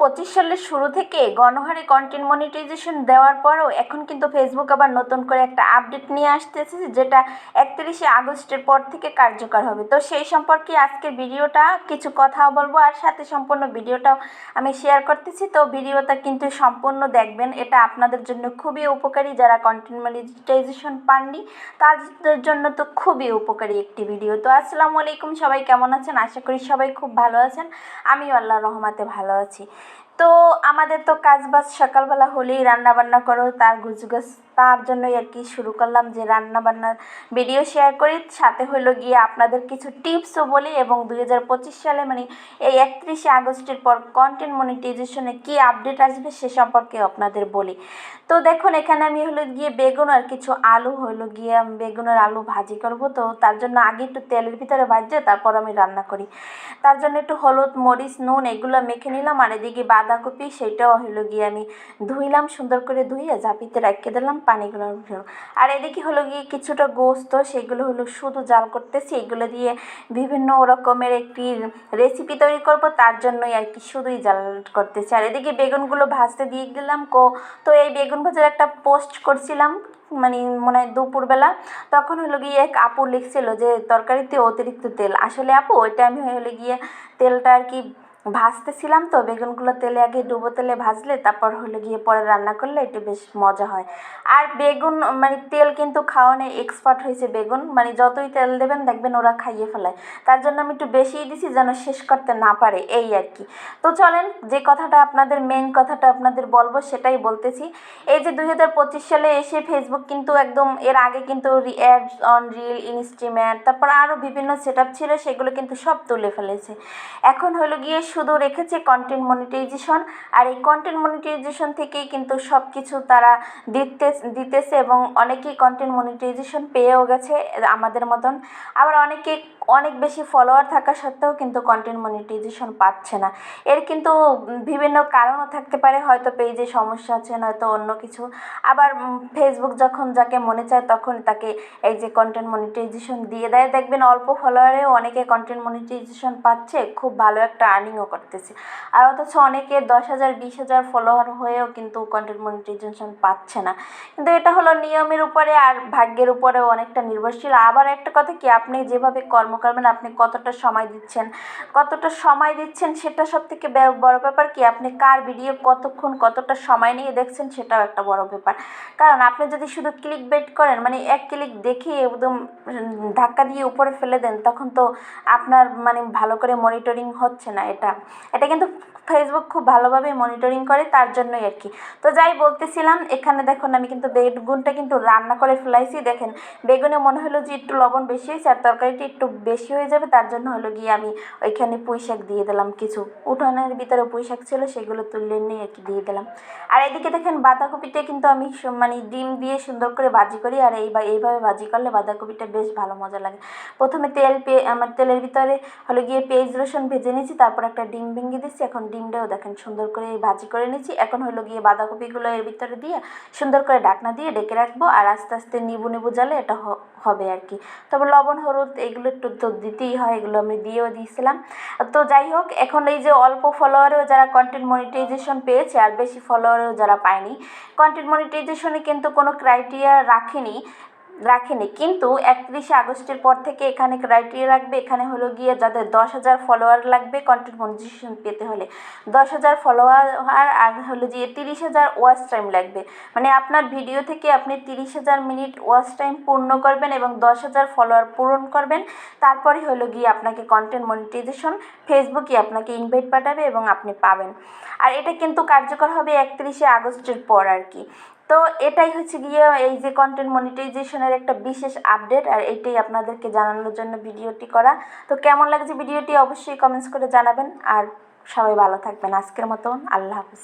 পঁচিশ সালের শুরু থেকে গণহারে কন্টেন্ট মনিটাইজেশন দেওয়ার পরেও এখন কিন্তু ফেসবুক আবার নতুন করে একটা আপডেট নিয়ে আসতেছে, যেটা একত্রিশে আগস্টের পর থেকে কার্যকর হবে। তো সেই সম্পর্কে আজকের ভিডিওটা, কিছু কথা বলব আর সাথে সম্পূর্ণ ভিডিওটাও আমি শেয়ার করতেছি। তো ভিডিওটা কিন্তু সম্পূর্ণ দেখবেন, এটা আপনাদের জন্য খুবই উপকারী যারা কন্টেন্ট মনিটাইজেশন পাননি, তাদের জন্য তো খুবই উপকারী একটি ভিডিও। তো আসসালামু আলাইকুম, সবাই কেমন আছেন? আশা করি সবাই খুব ভালো আছেন। আমিও আল্লাহ রহমাতে ভালো আছি। তো আমাদের তো কাজ বাজ সকালবেলা হলেই রান্না বান্না করো, তার গুজগাছ তার জন্যই আর কি শুরু করলাম যে রান্না বান্নার ভিডিও শেয়ার করি। সাথে হলো গিয়ে আপনাদের কিছু টিপসও বলি এবং দুই হাজার পঁচিশ সালে মানে এই একত্রিশে আগস্টের পর কন্টেন্ট মনিটাইজেশনে কী আপডেট আসবে সে সম্পর্কে আপনাদের বলি। তো দেখুন, এখানে আমি হলো গিয়ে বেগুন আর কিছু আলু হলো গিয়ে আমি বেগুনের আলু ভাজি করব। তো তার জন্য আগে একটু তেলের ভিতরে ভাজছে তারপর আমি রান্না করি। তার জন্য একটু হলুদ, মরিচ, নুন এগুলো মেখে নিলাম। আর এদিকে বাঁধাকপি সেটাও হলো গিয়ে আমি ধুইলাম, সুন্দর করে ধুইয়ে ঝাঁপিতে রেখে দিলাম পানিগুলো আর এদিকে হলো গিয়ে কিছুটা গোস্ত, সেগুলো হলো শুধু জাল করতেছি, এগুলো দিয়ে বিভিন্ন রকমের একটি রেসিপি তৈরি করব, তার জন্যই আর কি শুধুই জাল করতেছি। আর এদিকে বেগুনগুলো ভাজতে দিয়ে দিলাম কো, তো এই বেগুন ভাজার একটা পোস্ট করছিলাম মানে মনে হয় দুপুরবেলা, তখন হলো গিয়ে এক আপু লিখছিল যে, তরকারিতে অতিরিক্ত তেল। আসলে আপু, ওইটা আমি হলো গিয়ে তেলটা আর কি ভাজতেছিলাম তো, বেগুনগুলো তেলে আগে ডুবো তেলে ভাজলে তারপর হলে গিয়ে পরে রান্না করলে একটু বেশ মজা হয়। আর বেগুন মানে তেল কিন্তু খাওয়ানো এক্সপার্ট হয়েছে বেগুন মানে যতই তেল দেবেন দেখবেন ওরা খাইয়ে ফেলায়। তার জন্য আমি একটু বেশিই দিছি যেন শেষ করতে না পারে, এই আর কি। তো চলেন, যে কথাটা আপনাদের মেন কথাটা আপনাদের বলব সেটাই বলতেছি। এই যে দুই হাজার পঁচিশ সালে এসে ফেসবুক কিন্তু একদম, এর আগে কিন্তু অ্যাডস অন রিল ইনস্ট্রিমেন্ট তারপর আরও বিভিন্ন সেট ছিল, সেগুলো কিন্তু সব তুলে ফেলেছে। এখন হলো গিয়ে শুধু রেখেছে কন্টেন্ট মনিটাইজেশন আর এই কন্টেন্ট মনিটাইজেশন থেকেই কিন্তু সব কিছু তারা দিতে, দিতেছে এবং অনেকেই কন্টেন্ট মনিটাইজেশন পেয়েও গেছে আমাদের মতন। আবার অনেকে অনেক বেশি ফলোয়ার থাকা সত্ত্বেও কিন্তু কন্টেন্ট মনিটাইজেশন পাচ্ছে না। এর কিন্তু বিভিন্ন কারণও থাকতে পারে, হয়তো পেজে সমস্যা আছে, নয়তো অন্য কিছু। আবার ফেসবুক যখন যাকে মনে চায় তখন তাকে এই যে কন্টেন্ট মনিটাইজেশন দিয়ে দেয়। দেখবেন অল্প ফলোয়ারেও অনেকে কন্টেন্ট মনিটাইজেশন পাচ্ছে, খুব ভালো একটা আর্নিংও করতেছে। আর অথচ অনেকে দশ হাজার, বিশ হাজার ফলোয়ার হয়েও কিন্তু কন্টেন্ট মনিটাইজেশন পাচ্ছে না। কিন্তু এটা হলো নিয়মের উপরে আর ভাগ্যের উপরেও অনেকটা নির্ভরশীল। আবার একটা কথা কি, আপনি যেভাবে কর্ম করবেন, আপনি কতটা সময় দিচ্ছেন, কতটা সময় দিচ্ছেন সেটা সব থেকে বড় ব্যাপার কি, আপনি কার ভিডিও কতক্ষণ, কতটা সময় নিয়ে দেখছেন সেটাও একটা বড় ব্যাপার। কারণ আপনি যদি শুধু ক্লিক বেট করেন মানে এক ক্লিক দেখে একদম ধাক্কা দিয়ে উপরে ফেলে দেন, তখন তো আপনার মানে ভালো করে মনিটরিং হচ্ছে না, এটা এটা কিন্তু ফেসবুক খুব ভালোভাবে মনিটরিং করে, তার জন্যই আর কি। তো যাই বলতেছিলাম, এখানে দেখুন আমি কিন্তু বেগুনটা কিন্তু রান্না করে ফেলাইছি। দেখেন, বেগুনে মনে হলো যে একটু লবণ বেশি হয়েছে, আর তরকারিটা একটু বেশি হয়ে যাবে, তার জন্য হলো গিয়ে আমি ওইখানে পুঁই শাক দিয়ে দিলাম। কিছু উঠানের ভিতরে পুঁই শাক ছিল, সেগুলো তুলে নিয়ে আর কি দিয়ে দিলাম। আর এদিকে দেখেন, বাঁধাকপিটা কিন্তু আমি মানে ডিম দিয়ে সুন্দর করে ভাজি করি, আর এই এইভাবে ভাজি করলে বাঁধাকপিটা বেশ ভালো মজা লাগে। প্রথমে তেল পে, আমার তেলের ভিতরে হলো গিয়ে পেঁয়াজ রসুন ভেজে নিয়েছি, তারপর ডিম ভেঙে দিচ্ছি এখন ডিমটাও দেখেন সুন্দর করে ভাজি করে নিচ্ছি এখন হলো গিয়ে বাঁধাকপিগুলো এর ভিতরে দিয়ে সুন্দর করে ডাকনা দিয়ে ডেকে রাখব আর আস্তে আস্তে নিবু নিবু জালে এটা হবে আর কি। তবে লবণ, হলুদ এগুলো একটু তো দিতেই হয়, এগুলো আমি দিয়েও দিয়েছিলাম। তো যাই হোক, এখন এই যে অল্প ফলোয়ারেও যারা কন্টেন্ট মনিটাইজেশন পেয়েছে আর বেশি ফলোয়ারেও যারা পায়নি কন্টেন্ট মনিটাইজেশনে কিন্তু কোনো ক্রাইটেরিয়া রাখেনি। রাখেনি। কিন্তু একত্রিশে আগস্টের পর থেকে এখানে ক্রাইটেরিয়া রাখবে, এখানে হলো গিয়ে যাদের দশ হাজার ফলোয়ার লাগবে কন্টেন্ট মনিটাইজেশন পেতে হলে। দশ হাজার ফলোয়ার আর হলো যে তিরিশ হাজার ওয়াচ টাইম লাগবে। মানে আপনার ভিডিও থেকে আপনি তিরিশ হাজার মিনিট ওয়াচ টাইম পূর্ণ করবেন এবং দশ হাজার ফলোয়ার পূরণ করবেন। তারপরে হলো গিয়ে আপনাকে কন্টেন্ট মনিটাইজেশন ফেসবুকে আপনাকে ইনভাইট পাঠাবে এবং আপনি পাবেন। আর এটা কিন্তু কার্যকর হবে একত্রিশে আগস্টের পর আর কি। তো এটাই হচ্ছে গিয়ে এই যে কন্টেন্ট মনিটাইজেশনের একটা বিশেষ আপডেট আর এইটাই আপনাদেরকে জানানোর জন্য ভিডিওটি করা। তো কেমন লাগছে ভিডিওটি অবশ্যই কমেন্টস করে জানাবেন। আর সবাই ভালো থাকবেন। আজকের মতন আল্লাহ হাফিজ।